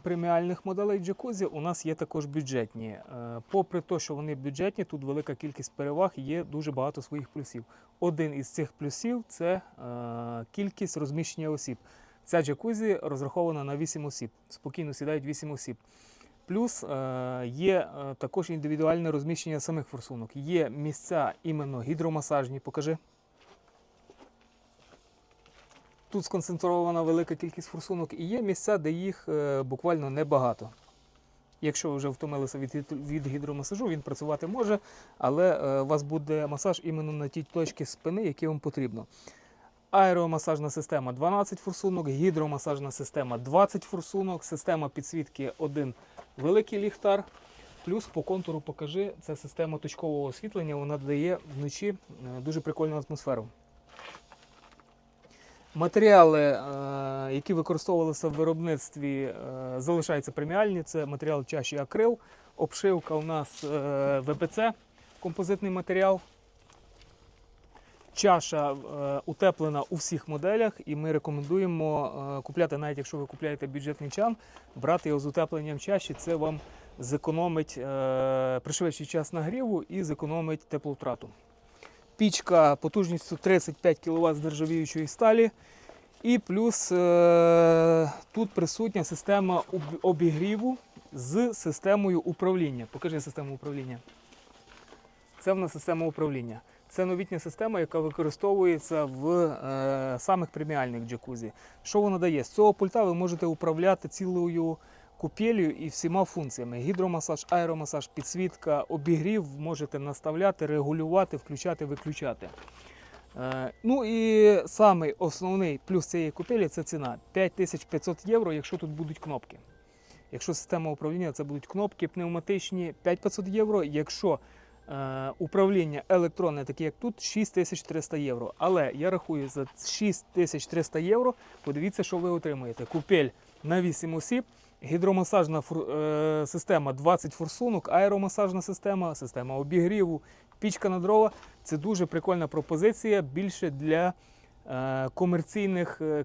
Преміальних моделей джакузі, у нас є також бюджетні. Е, Попри те, що вони бюджетні, тут велика кількість переваг є дуже багато своїх плюсів. Один із цих плюсів це е, кількість розміщення осіб. Ця джакузі розрахована на 8 осіб. Спокійно сідають 8 осіб. Плюс е, є також індивідуальне розміщення самих форсунок. Є місця іменно гідромасажні. Покажи. Тут сконцентрована велика кількість форсунок і є місця, де їх е, буквально небагато. Якщо ви вже втомилися від, гідромасажу, він працювати може, але е, у вас буде масаж іменно на ті точки спини, які вам потрібно. Аеромасажна система 12 форсунок, гідромасажна система 20 форсунок, система підсвітки один великий ліхтар. Плюс по контуру покажи, це система точкового освітлення, вона дає вночі е, дуже прикольну атмосферу. Матеріали, е, які використовувалися в виробництві, е, залишаються преміальні. Це матеріал чаші акрил. Обшивка у нас е, ВПЦ, композитний матеріал. Чаша утеплена у всіх моделях, і ми рекомендуємо купляти, навіть якщо ви купляєте бюджетний чан, брати його з утепленням чаші. Це вам зекономить, пришвидшить час нагріву і зекономить тепловтрату. Пічка потужністю 35 кВт з нержавіючої сталі. І плюс е, тут присутня система обігріву з системою управління. Покажи систему управління. Це в нас система управління. Це новітня система, яка використовується в е, самих преміальних джакузі. Що вона дає? З цього пульта ви можете управляти цілою купелью і всіма функціями: гідромасаж, аеромасаж, підсвітка, обігрів можете наставляти, регулювати, включати, виключати. Е, ну і самий основний плюс цієї купелі це ціна 5500 євро, якщо тут будуть кнопки. Якщо система управління, це будуть кнопки пневматичні 5500 євро. Якщо е, управління електронне, таке як тут, 6300 євро. Але я рахую за 6300 євро. Подивіться, що ви отримуєте. Купель на 8 осіб, гідромасажна е, система 20 форсунок, аеромасажна система, система обігріву, пічка на дрова. Це дуже прикольна пропозиція більше для е, комерційних е,